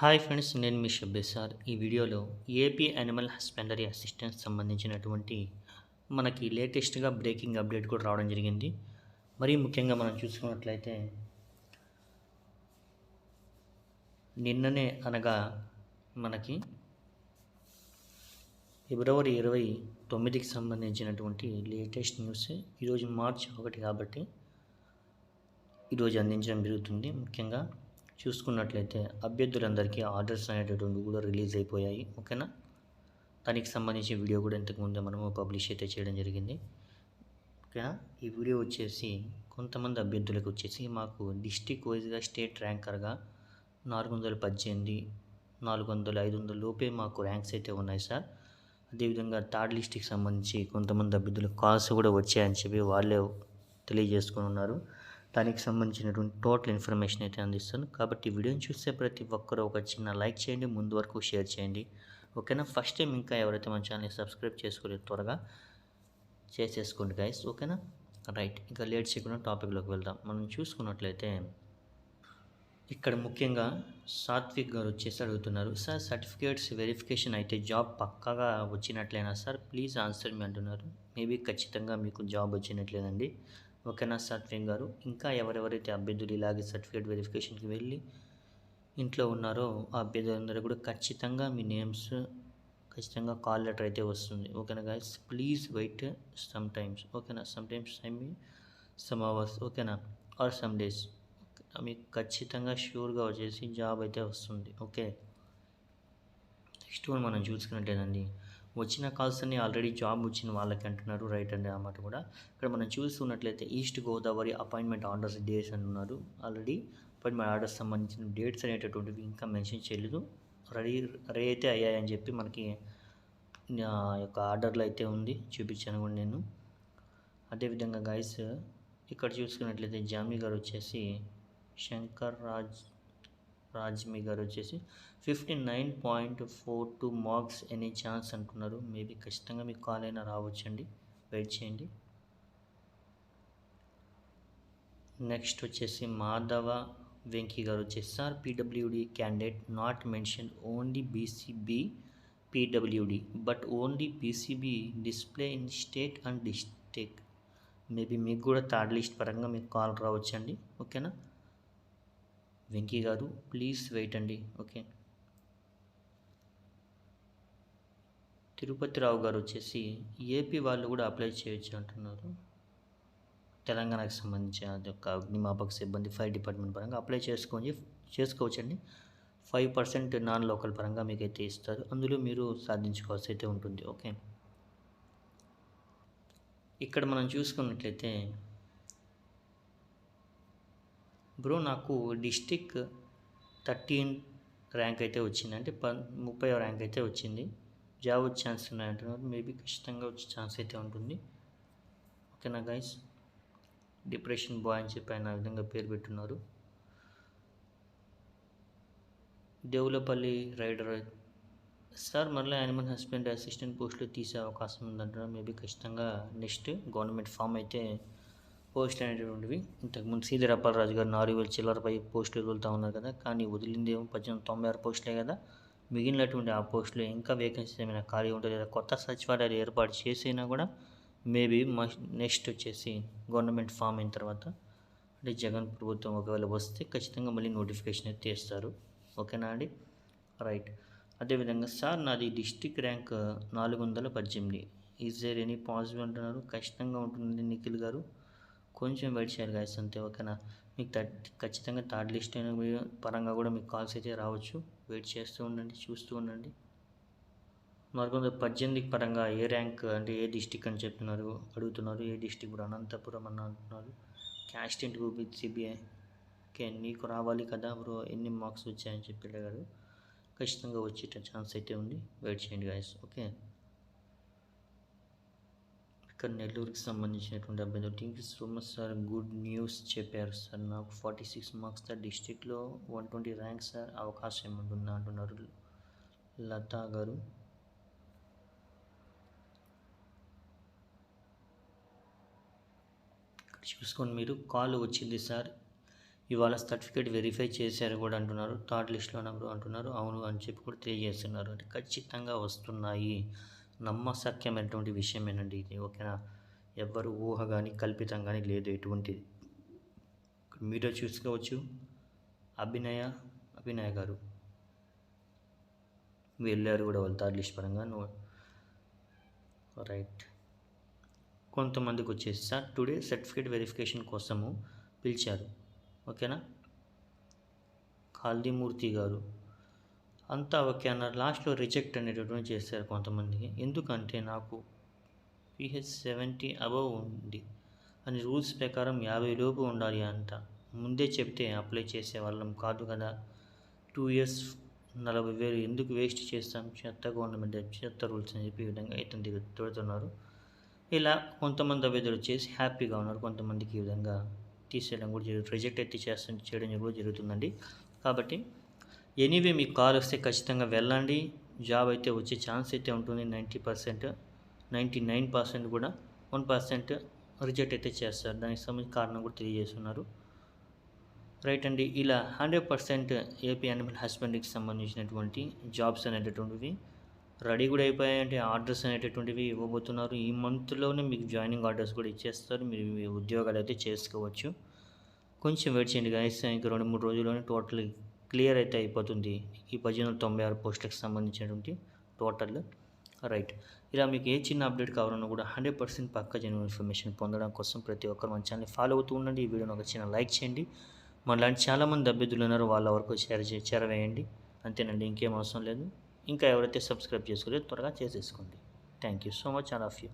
Hi friends నేను మీ షబ్బే sir. ఈ వీడియోలో ఏపీ యానిమల్ హస్బెండరీ అసిస్టెంట్ సంబంధించినటువంటి మనకి లేటెస్ట్గా బ్రేకింగ్ అప్డేట్ కూడా రావడం జరిగింది. మరీ ముఖ్యంగా మనం చూసుకున్నట్లయితే నిన్ననే అనగా మనకి ఫిబ్రవరి ఇరవై తొమ్మిదికి సంబంధించినటువంటి లేటెస్ట్ న్యూస్ ఈరోజు మార్చ్ ఒకటి కాబట్టి ఈరోజు అందించడం జరుగుతుంది. ముఖ్యంగా చూసుకున్నట్లయితే అభ్యర్థులందరికీ ఆర్డర్స్ అనేటటువంటి కూడా రిలీజ్ అయిపోయాయి ఓకేనా? దానికి సంబంధించి వీడియో కూడా ఇంతకుముందే మనము పబ్లిష్ అయితే చేయడం జరిగింది ఓకేనా? ఈ వీడియో వచ్చేసి కొంతమంది అభ్యర్థులకు వచ్చేసి మాకు డిస్టిక్ వైజ్గా స్టేట్ ర్యాంకర్గా నాలుగు వందల పద్దెనిమిది నాలుగు వందల ఐదు వందల లోపే మాకు ర్యాంక్స్ అయితే ఉన్నాయి సార్. అదేవిధంగా థర్డ్ లిస్ట్కి సంబంధించి కొంతమంది అభ్యర్థులకు కాల్స్ కూడా వచ్చాయని చెప్పి వాళ్ళే తెలియజేసుకుని ఉన్నారు. దానికి సంబంధించినటువంటి టోటల్ ఇన్ఫర్మేషన్ అయితే అందిస్తాను. కాబట్టి ఈ వీడియోని చూస్తే ప్రతి ఒక్కరూ ఒక చిన్న లైక్ చేయండి ముందు వరకు షేర్ చేయండి. ఓకేనా? ఫస్ట్ టైం ఇంకా ఎవరైతే మన ఛానల్ని సబ్స్క్రైబ్ చేసుకోలేదు త్వరగా చేసేసుకోండి గైస్ ఓకేనా? రైట్. ఇంకా లేట్ చేయకుండా టాపిక్లోకి వెళ్దాం. మనం చూసుకున్నట్లయితే ఇక్కడ ముఖ్యంగా సాత్విక్ గారు వచ్చేసి అడుగుతున్నారు సార్ సర్టిఫికేట్స్ వెరిఫికేషన్ అయితే జాబ్ పక్కాగా వచ్చినట్లేనా? సార్ ప్లీజ్ ఆన్సర్ మీ అంటున్నారు. మేబీ ఖచ్చితంగా మీకు జాబ్ వచ్చినట్లేదండి. ఓకేనా సత్యం గారు? ఇంకా ఎవరెవరైతే అభ్యర్థులు ఇలాగే సర్టిఫికేట్ వెరిఫికేషన్కి వెళ్ళి ఇంట్లో ఉన్నారో ఆ అభ్యర్థులందరూ కూడా ఖచ్చితంగా మీ నేమ్స్ ఖచ్చితంగా కాల్ లెటర్ అయితే వస్తుంది. ఓకేనా guys please wait some times. ఓకేనా? Some times I mean some hours. ఓకేనా? Or some days. మీకు ఖచ్చితంగా ష్యూర్గా వచ్చేసి జాబ్ అయితే వస్తుంది. ఓకే? నెక్స్ట్ వన్ మనం చూసుకున్నట్టేనండి. వచ్చిన కాల్స్ అన్ని ఆల్రెడీ జాబ్ వచ్చిన వాళ్ళకి అంటున్నారు రైట్ అండి అన్నమాట కూడా. ఇక్కడ మనం చూస్తున్నట్లయితే east Godavari appointment orders dates అంటున్నారు ఆల్రెడీ అపాయింట్మెంట్ ఆర్డర్స్ సంబంధించిన డేట్స్ అనేటటువంటివి ఇంకా మెన్షన్ చేయలేదు. రెడీ రెడీ అయితే అయ్యాయని చెప్పి మనకి యొక్క ఆర్డర్లో అయితే ఉంది. చూపించాను కూడా నేను. అదేవిధంగా గైస్ ఇక్కడ చూసుకున్నట్లయితే జామి గారు వచ్చేసి శంకర్ రాజ్ రాజ్మి గారు వచ్చేసి fifty nine point four two marks any chance అంటున్నారు. మేబీ ఖచ్చితంగా మీకు కాల్ అయినా రావచ్చండి. వెయిట్ చేయండి. నెక్స్ట్ వచ్చేసి మాధవ వెంకీ గారు వచ్చేసి sir PWD candidate not mention only BCB PWD but only BCB display in state and district maybe మీకు కూడా థర్డ్ లిస్ట్ పరంగా మీకు కాల్ రావచ్చండి. ఓకేనా? వెంకీ గారు ప్లీజ్ వెయిట్ అండి ఓకే. తిరుపతి రావు గారు వచ్చేసి ఏపీ వాళ్ళు కూడా అప్లై చేయొచ్చు అంటున్నారు. తెలంగాణకు సంబంధించిన అది యొక్క అగ్నిమాపక సిబ్బంది ఫైర్ డిపార్ట్మెంట్ పరంగా అప్లై చేసుకోండి చేసుకోవచ్చండి. ఫైవ్ పర్సెంట్ నాన్ లోకల్ పరంగా మీకు అయితే ఇస్తారు. అందులో మీరు సాధించుకోవాల్సి అయితే ఉంటుంది ఓకే. ఇక్కడ మనం చూసుకున్నట్లయితే బ్రో నాకు డిస్టిక్ థర్టీన్ ర్యాంక్ అయితే వచ్చింది. అంటే ప ముప్పై ర్యాంక్ అయితే వచ్చింది. జాబ్ వచ్చే ఛాన్స్ ఉన్నాయంటున్నారు. మేబీ ఖచ్చితంగా వచ్చే ఛాన్స్ అయితే ఉంటుంది. ఓకేనా గైస్? డిప్రెషన్ బాయ్ అని చెప్పి ఆయన ఆ విధంగా పేరు పెట్టున్నారు. దేవులపల్లి రైడర్ సార్ మళ్ళీ యానిమల్ హస్బెండ్ అసిస్టెంట్ పోస్టులు తీసే అవకాశం ఉందంటున్నారు. మేబీ ఖచ్చితంగా నెక్స్ట్ గవర్నమెంట్ ఫామ్ అయితే పోస్ట్ అనేటువంటివి ఇంతకుముందు సీదర్ అప్పలరాజు గారు నాలుగు వేల చిల్లరపై పోస్టులు వదులుతూ ఉన్నారు కదా కానీ వదిలింది ఏమో పద్దెనిమిది తొంభై ఆరు పోస్టులే కదా. మిగిలినటువంటి ఆ పోస్టులు ఇంకా వేకెన్సీ ఏమైనా ఖాళీ ఉంటుంది లేదా కొత్త సచివాలయాలు ఏర్పాటు చేసినా కూడా మేబీ నెక్స్ట్ వచ్చేసి గవర్నమెంట్ ఫామ్ అయిన తర్వాత అంటే జగన్ ప్రభుత్వం ఒకవేళ వస్తే ఖచ్చితంగా మళ్ళీ నోటిఫికేషన్ అయితే తీస్తారు. ఓకేనా అండి? రైట్ అదేవిధంగా సార్ నాది డిస్టిక్ ర్యాంక్ నాలుగు వందల పద్దెనిమిది. ఈజ్ దేర్ ఎనీ పాజిటివ్ అంటున్నారు? ఖచ్చితంగా ఉంటుంది నిఖిల్ గారు. కొంచెం వెయిట్ చేయాలి గాయస్ అంతే. ఓకేనా? మీకు థర్డ్ ఖచ్చితంగా థర్డ్ లిస్ట్ పరంగా కూడా మీకు కాల్స్ అయితే రావచ్చు. వెయిట్ చేస్తూ ఉండండి చూస్తూ ఉండండి. మరికొంత పద్దెనిమిది పరంగా ఏ ర్యాంక్ అంటే ఏ డిస్టిక్ అని చెప్తున్నారు అడుగుతున్నారు. ఏ డిస్టిక్ కూడా అనంతపురం అని అంటున్నారు. క్యాస్ట్ ఇంటి విత్ సిబిఐ ఓకే నీకు రావాలి కదా బ్రో ఎన్ని మార్క్స్ వచ్చాయని చెప్పి అడిగారు. ఖచ్చితంగా వచ్చేట ఛాన్స్ అయితే ఉంది. వెయిట్ చేయండి గాయస్ ఓకే? ఇక్కడ నెల్లూరుకి సంబంధించినటువంటి అభ్యర్థులు. Thank so much sir good news చెప్పారు సార్ నాకు ఫార్టీ సిక్స్ మార్క్స్ సార్ డిస్టిక్లో వన్ ట్వంటీ ర్యాంక్ సార్ అవకాశం ఏముంటుందా అంటున్నారు లతా గారు. ఇక్కడ చూసుకోండి మీరు కాల్ వచ్చింది సార్ ఇవాళ సర్టిఫికేట్ వెరిఫై చేశారు కూడా అంటున్నారు. థర్డ్ లిస్ట్లో ఉన్నప్పుడు అంటున్నారు. అవును అని చెప్పి కూడా తెలియజేస్తున్నారు. అంటే ఖచ్చితంగా వస్తున్నాయి. నమ్మశక్యమైనటువంటి విషయమేనండి ఇది. ఓకేనా? ఎవ్వరు ఊహ కానీ కల్పితం కానీ లేదు ఎటువంటిది. మీరే చూసుకోవచ్చు. అభినయ అభినయ గారు. వెళ్ళారు కూడా వాళ్ళు లిస్ట్ పరంగా నో రైట్. కొంతమందికి వచ్చేసి సార్ టుడే సర్టిఫికేట్ వెరిఫికేషన్ కోసము పిలిచారు. ఓకేనా? కాల్దీమూర్తి గారు. అంతా ఓకే అన్నారు. లాస్ట్లో రిజెక్ట్ అనేటటువంటి చేశారు కొంతమందికి ఎందుకంటే నాకు పిహెచ్ సెవెంటీ అబవ్ ఉంది అని రూల్స్ ప్రకారం యాభై లోపు ఉండాలి అంట. ముందే చెప్తే అప్లై చేసే వాళ్ళం కాదు కదా. టూ ఇయర్స్ నలభై వేలు ఎందుకు వేస్ట్ చేస్తాం? చెత్త గవర్నమెంట్ చెత్త రూల్స్ అని చెప్పి విధంగా ఇతను తిడుతున్నారు. ఇలా కొంతమంది అభ్యర్థులు చేసి హ్యాపీగా ఉన్నారు. కొంతమందికి ఈ విధంగా తీసేయడం కూడా జరుగుతుంది. రిజెక్ట్ అయితే చేస్తాం చేయడం కూడా జరుగుతుందండి. కాబట్టి ఎనీవే మీకు కాల్ వస్తే ఖచ్చితంగా వెళ్ళండి. జాబ్ అయితే వచ్చే ఛాన్స్ అయితే ఉంటుంది. Ninety percent ninety nine percent కూడా వన్ పర్సెంట్ రిజెక్ట్ అయితే చేస్తారు. దానికి సంబంధించిన కారణం కూడా తెలియజేస్తున్నారు. రైట్ అండి ఇలా హండ్రెడ్ పర్సెంట్ ఏపీ అనిమల్ హస్బెండరీకి సంబంధించినటువంటి జాబ్స్ అనేటటువంటివి రెడీ కూడా అయిపోయాయంటే ఆర్డర్స్ అనేటటువంటివి ఇవ్వబోతున్నారు. ఈ మంత్లోనే మీకు జాయినింగ్ ఆర్డర్స్ కూడా ఇచ్చేస్తారు. మీరు మీ ఉద్యోగాలు అయితే చేసుకోవచ్చు. కొంచెం వెయిట్ చేయండి గైస్ ఇంకా రెండు మూడు రోజుల్లోనే టోటల్ క్లియర్ అయితే అయిపోతుంది ఈ పదిహేను వందల తొంభై ఆరు పోస్టులకు సంబంధించినటువంటి టోటల్ రైట్. ఇలా మీకు ఏ చిన్న అప్డేట్ కావాలన్నా కూడా హండ్రెడ్ పర్సెంట్ పక్క జనరల్ ఇన్ఫర్మేషన్ పొందడం కోసం ప్రతి ఒక్కరు మన ఛానల్ ఫాలో అవుతూ ఉండండి. ఈ వీడియోని ఒక చిన్న లైక్ చేయండి. మనలాంటి చాలామంది అభ్యర్థులు ఉన్నారు వాళ్ళ వరకు షేర్ చే చేరవేయండి అంతేనండి ఇంకేం అవసరం లేదు. ఇంకా ఎవరైతే సబ్స్క్రైబ్ చేసుకోలేదో త్వరగా చేసేసుకోండి. Thank you so much all of you